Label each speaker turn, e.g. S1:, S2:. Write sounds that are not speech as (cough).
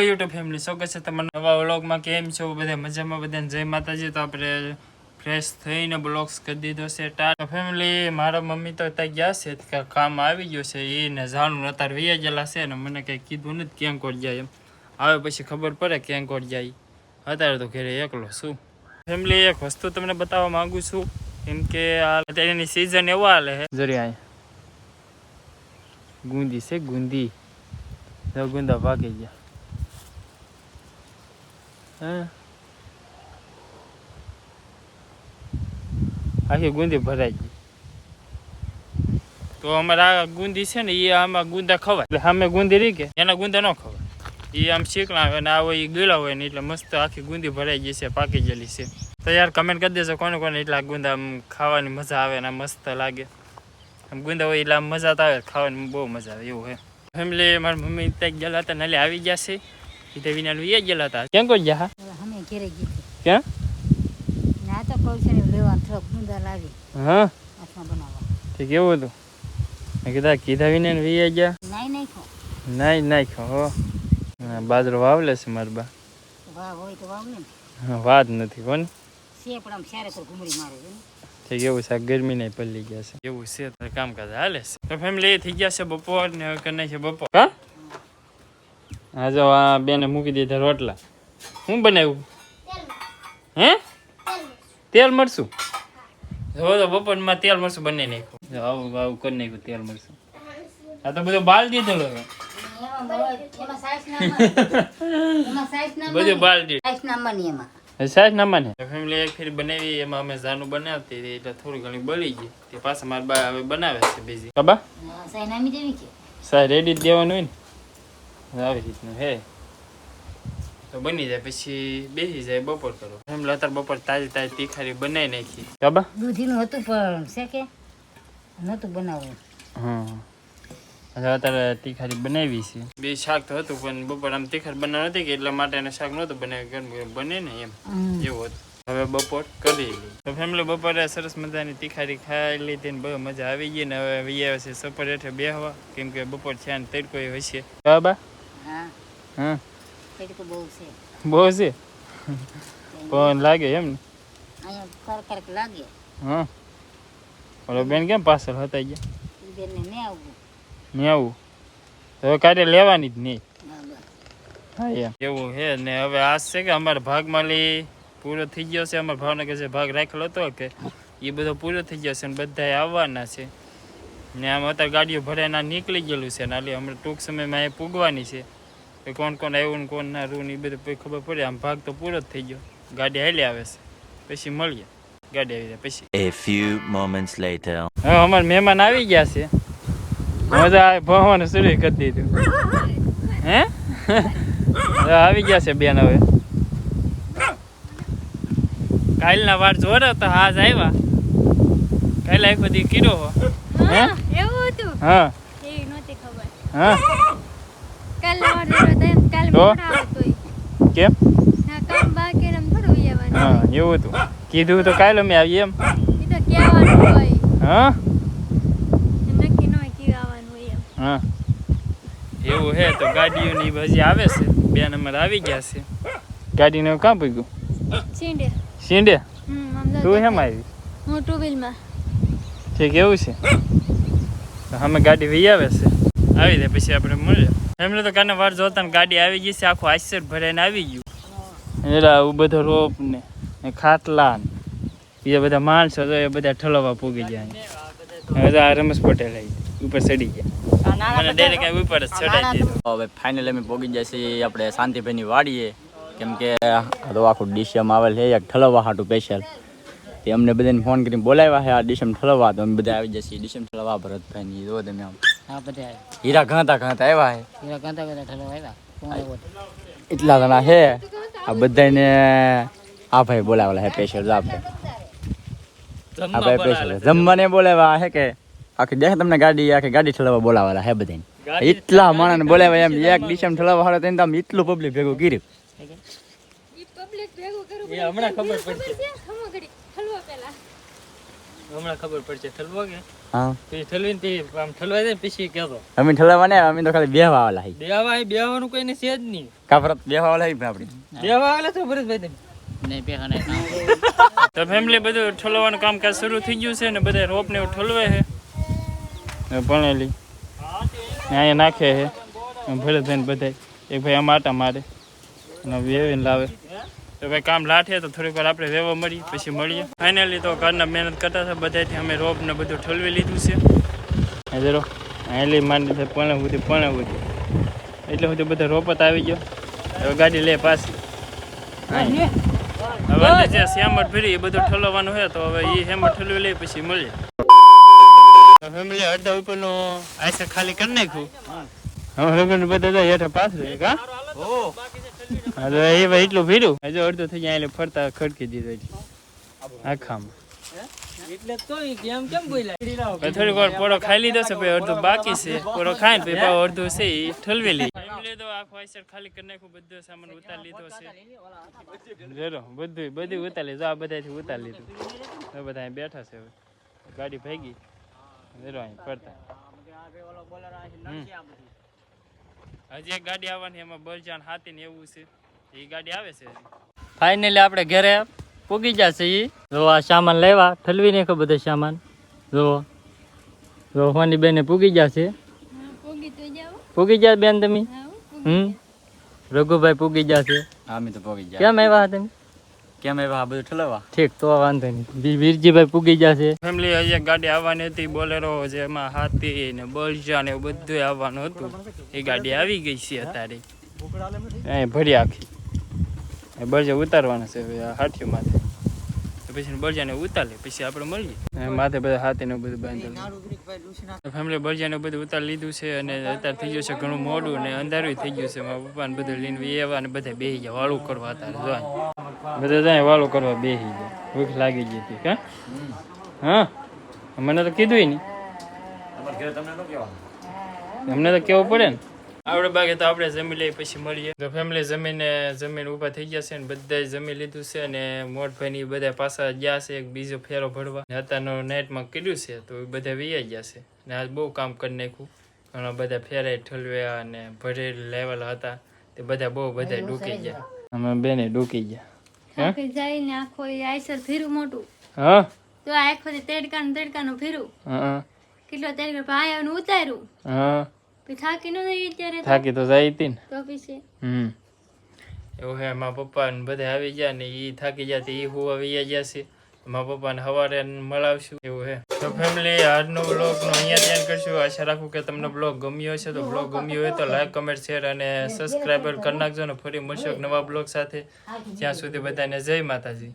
S1: YouTube family સ્વાગત છે તમારા નવા વ્લોગમાં કેમ છો? બધા મજામાં? બધાને જય માતાજી. તો આપણે ફ્રેશ થઈને બ્લોગ્સ કરી દીધો છે. ટાટા ફેમિલી મારા મમ્મી તો ત્યાં ગયા છે. કામ આવી ગયો છે. એને જાણું અત્યારે વૈયા ગયેલા છે ને મને કંઈ કીધું નથી ક્યાં કોટ જાય એમ. આવે પછી ખબર પડે ક્યાં કોટ જાય. અત્યારે તો ઘરે એકલો શું ફેમિલી એક વસ્તુ તમને બતાવવા માગું છું. કેમ કે આ અત્યારની સિઝન એવા હાલે છે. જરી અહીંયા ગુંદી છે, ગુંદી. ગુંદા ભાગી ગયા. આખી ગુંદી ભરાઈ ગઈ. તો અમારે આ ગુંદી છે ને એ આમાં ગુંદા ખવાય. એટલે સામે ગુંદી રહી કે? એના ગુંદા ન ખવાય. એ આમ શીકણા આવે ને આ હોય એ ગીલા હોય ને, એટલે મસ્ત આખી ગુંદી ભરાઈ ગઈ છે પાકી ગયેલી છે. તો યાર કમેન્ટ કરી દેજો કોને કોને એટલા ગુંદા આમ ખાવાની મજા આવે ને મસ્ત લાગે. આમ ગુંદા હોય એટલે મજા તો આવે, ખાવાની બહુ મજા આવે, એવું હોય. ફેમિલી મારી મમ્મી ત્યાં ગયેલા હતા નાલે આવી ગયા છે. સીધે વિના લઈ ગયેલા હતા ક્યાં કોઈ ગયા
S2: અમે ઘેરે ગયા
S1: ક્યાં
S2: ના તો કહું છે ને લેવાનું થોડોક ગુંદા લાવી
S1: હા
S2: આટલા બનાવવા
S1: તે કેવું હતું મેં કીધા કીધા વિના ને વી ગયા
S2: નાઈ નાખો
S1: નાઈ નાખ્યો હો બાજરો વાવલે છે મારા બા
S2: વાહ હોય તો વાવ ને
S1: વાત નથી કોણ
S2: છે પણ આમ સારે તો ઘુમડી મારે છે ને
S1: તે છે ગરમી નહીં પલ્લી ગયા છે એવું છે તો કામકાજ હાલે છે તો ફેમિલી થઈ ગયા છે બપોર ને હવે કરી છે બપોર હા હા જો આ બેને મૂકી દીધા રોટલા. હું બનાવ્યું? હે? તેલ મળશું જો તો બપોરમાં તેલ મળશું બંને નાખ્યું. જો આવું આવું કરી નાખ્યું તેલ મળશું આ તો બધું બાલ દીધેલો હવે. બધું બાલ દીધું.
S2: સાઈઝ નામાં
S1: ના ફેમિલી એક ફેર બનાવી એમાં અમે જાનું બનાવતી હતી એટલે થોડી ઘણી બળી ગઈ. તે પાછા મારા બા હવે બનાવે છે બીજી બાબા
S2: હા, નામી દેવી કે?
S1: સાહેબ રેડી જ દેવાનું હોય ને. આવી રીતનું હે. તો બની જાય પછી બેસી જાય બપોર કરો. એમ અત્યારે બપોર તાજી તાજી તીખારી બનાવી નાખી. ખબર
S2: દૂધીનું હતું પણ છે કે? નહોતું બનાવવું.
S1: હા અત્યારે તીખારી બનાવી છે. બે શાક તો હતું પણ બપોર આમ તીખાર બનાવ નથી કે એટલા માટે એને શાક નહોતું બનાવ્યું ગરમ ગરમ બને ને એમ. એવું હતું. હવે બપોર કરી લીધી તો ફેમિલી બપોરે સરસ મજાની તીખારી ખાઈ લીધી ને બહુ મજા આવી ગઈ ને હવે વહી આવે છે સપર હેઠળ બેહવા. કેમ કે બપોર છે ને તડકો હશે. બાબા
S2: હા? બહુ છે.
S1: બહુ છે? (laughs) પણ લાગે એમ ને?
S2: અહીંયા કર લાગે.
S1: હા? ઓલો બેન કેમ પાછળ હતા ગયા?
S2: બેનને નહીં આવવું
S1: નહીં હવે કાલે લેવાની જ નહીં
S2: હા,
S1: એમ. એવું છે ને હવે આ છે કે અમારા ભાગમાં લી પૂરો થઈ ગયો છે. અમારા ભાવનગર જે ભાગ રાખેલો હતો કે એ બધો પૂરો થઈ ગયો છે ને બધાએ આવવાના છે. ને આમ અત્યારે ગાડીઓ ભરાઈને નીકળી ગયેલું છે ને હમણાં ટૂંક સમયમાં એ પૂગવાની છે. કે કોણ કોણ આવ્યું ને કોણ ના રૂ ને એ બધું પછી ખબર પડે આમ ભાગ તો પૂરો જ થઈ ગયો. ગાડી હાલી આવે છે. પછી મળીએ. ગાડી આવી જાય પછી.
S3: A few moments later.
S1: હવે અમાર મહેમાન આવી ગયા છે. મજા ભણવાનું શરૂ કરી દીધું. હે? આવી ગયા છે બેન હવે. કાલના વાર જોડે તો આજ આવ્યા. કાલે એક બધી કીધો હો. હે
S4: એવું હતું.
S1: હા.
S4: એ નહોતી ખબર.
S1: હા.
S4: તો?
S1: કેમ?
S4: કામ બાકી એમ થોડું ઉયાવાનું
S1: હા એવું હતું. કીધું તો કાલે અમે આવીએ એમ. હા?
S4: નક્કી ન હોય કહેવાનું
S1: હા. એવું હે તો ગાડીઓની હજી આવે છે? બે નંબર આવી ગયા છે. ગાડીને કાં પૂગ્યું શીંડે.
S4: હમ તો
S1: આવી?
S4: હું ટુ વ્હીલમાં
S1: ઠીક એવું છે. તો અમે ગાડી વહી આવે છે. આવી જાય પછી આપણે મળીએ. એમને તો કાને વાર જોતા ને ગાડી આવી ગઈ છે આખું આશ્ચર્ય ભરાઈને આવી ગયું. એટલે આવું બધો રોપ ને ને ખાટલા ને બીજા બધા માણસો તો એ બધા ઠલવવા પૂગી ગયા હવે તો આ રમેશ પટેલ આવી ઉપર ચડી ગયા. મને ડાયરેક્ટ ઉપર જ ચડાઈ દીધું.
S5: હવે ફાઇનલ અમે પહોંચી જાય છે આપણે શાંતિભાઈની વાડીએ. કેમ કે આ તો આખું ડીશમ આવેલ છે એક ઠલવવા હાટું સ્પેશિયલ તે અમને બધાને ફોન કરીને બોલાવ્યા છે આ ડીશમ ઠલવવા. તો અમે બધા આવી જશે ડીશમ ઠલવવા ભરતભાઈની. જો તમે આમ.
S2: હા બધા.
S5: હીરા ઘાતા ઘાતા આવ્યા? એટલા જણા છે આ બધાને આ ભાઈ બોલાવેલા હે સ્પેશિયલ આ ભાઈ આ ભાઈ જમવાને બોલાવ્યા હે કે આખી દેખ તમને ગાડી આખી ગાડી ઠલાવવા બોલાવેલા હે બધાને એટલા માણસ બોલાવ્યા એમ એક ડીશમ ઠલાવવા હારે તેને આમ એટલું પબ્લિક ભેગું કર્યું.
S4: પબ્લિક ભેગું કરવું
S1: હમણાં ખબર પડશે.
S4: છે હમો ઘડી હલવા પહેલા
S1: હમણાં ખબર પડશે. ઠલવો કે?
S5: હા.
S1: તે ઠલવીને તે આમ ઠલવાઈ જાય ને પછી કહેતો.
S5: અમે ઠલવા ને અમે તો ખાલી બેહવા વાળા હી
S1: બેહવા એ બેહવાનું કોઈને છે જ નહીં.
S5: કાફરત બેહવા વાળા હી આપણી.
S1: બેહવા વાળા ભરતભાઈ તમે? તો ફેમિલી બધું ઠલવાનું કામકાજ શરૂ થઈ ગયું છે ને બધા રોપ ને એવું ઠલવે છે? ભણેલી. ને અહીંયા નાખે છે. ભરતભાઈ બધા એક ભાઈ આમ આટા મારે. અને વેવીને લાવે. તો ભાઈ કામ લાઠે તો થોડીક વાર આપણે રહેવા મળી પછી મળીએ. ફાઇનલી તો ઘરના મહેનત કરતા હતા બધાથી અમે રોપ ને બધું ઠલવી લીધું છે. જરો હેલી માંડી છે પણ સુધી પણ સુધી. એટલે સુધી બધા રોપત આવી ગયો. હવે ગાડી લે પાછી. હવે જે શ્યામટ ફેરી એ બધું ઠલવવાનું છે તો હવે એ હેમટ ઠલવી લઈ પછી મળીએ. ફેમિલી અડધા ઉપરનો આઈસર ખાલી કરી નાખ્યું. હવે બધા હેઠળ હેઠે પાછળ કા હા એ ભાઈ એટલું ભીડું. હજુ અડધું થઈ જાય એટલે ફરતા ખડકી દીધું એટલે. આખામાં. થોડીક વાર પોળો ખાઈ લીધો છે પછી અડધું બાકી છે. ખાઈને પછી પાછું અડધું છે એ ઠલવી લી. લીધો આખો આઈસર ખાલી કરી નાખ્યું બધો સામાન ઉતારી લીધો છે. જરો બધું બધું ઉતારી લીધું. આ બધાથી ઉતારી લીધું. હવે બધા બેઠા છે હવે. ગાડી ભાગી. જરો અહીં ફરતા. હજી એક ગાડી આવવાની એમાં બલજાન હાથી ને એવું છે. એ ગાડી આવે છે. ફાઇનલી આપણે ઘરે પૂગી જશે ઈ. જો આ સામાન લેવા ઠલવી નાખો બધો સામાન. જો જો હોની બેને પૂગી જશે
S4: હા, પોગી તો જાઓ
S1: પૂગી જા બેન તમે? હમ? રઘુભાઈ પૂગી જશે
S5: અમે તો પોગી જાય
S1: કેમ આવ્યા તમે?
S5: કેમ આવ્યા? બધું ઠલવા
S1: ઠીક તો વાંધો નહીં. વીરજીભાઈ પૂગી જશે ફેમિલી હજી ગાડી આવવાની હતી બોલેરો જેમાં હાથી ને બળજા ને એવું બધું આવવાનું હતું. એ ગાડી આવી ગઈ છે અત્યારે. અહીં ભરી આખી. એ બળજા ઉતારવાના છે હાથીઓ માથે. પછી બળજાને ઉતારે પછી આપણે મળીએ. માથે બધા હાથી ને બધું બાંધેલું. ફેમિલી બળજાને બધું ઉતાર લીધું છે અને અત્યારે થઈ ગયું છે ઘણું મોડું ને અંધારું થઈ ગયું છે. મારા પપ્પાને બધું લઈને એવા ને બધા બેસી ગયા. વાળું કરવા અત્યારે જોવા બધા જાય વાળું કરવા બેસી ગયા. ભૂખ લાગી ગઈ હતી કા? હા? મને તો કીધું નહીં. અમને તો કેવું પડે ને? આપણે બાકી તો આપણે જમી લઈએ પછી મળીએ. તો ફેમિલી જમીને જમીન ઊભા થઈ ગયા છે ને બધા જમી લીધું છે અને મોટભાઈ બધા પાછા ગયા છે એક બીજો ફેરો ભરવા. અત્યારનો નાઇટમાં કર્યું છે તો એ બધા વૈયા ગયા છે. ને આજ બહુ કામ કરી નાખ્યું. ઘણા બધા ફેરાય ઠલવ્યા અને ભરે લેવલ હતા. તે બધા બહુ બધા ડૂકી ગયા. અમે બેને ડૂકી ગયા.
S4: જઈને આખો આઈસર ફીરું મોટું.
S1: હા?
S4: તો આખો તેડકાનું તેડકાનું ફીરું
S1: હા
S4: કેટલો તેડકા ભાઈ ઉતાર્યું.
S1: હા.
S4: થાકી ન જઈએ ત્યારે તો.
S1: થાકી તો જાય હતી ને.
S4: તો પછી.
S1: હમ. એવું હે મારા પપ્પા ને બધા આવી ગયા ને એ થાકી ગયા તે એ હું આવી ગયા છે મારા પપ્પાને સવારે મળાવશું. એવું હે. તો ફેમિલી આજનો બ્લોગ નો અહીંયા ધ્યાન કરશું. આશા રાખું કે તમને બ્લોગ ગમ્યો હશે. તો બ્લોગ ગમ્યો હોય તો લાઈક કમેન્ટ શેર અને સબસ્ક્રાઈબર કરી નાખજો ને. ફરી મળશો નવા બ્લોગ સાથે. જ્યાં સુધી બધાને જય માતાજી.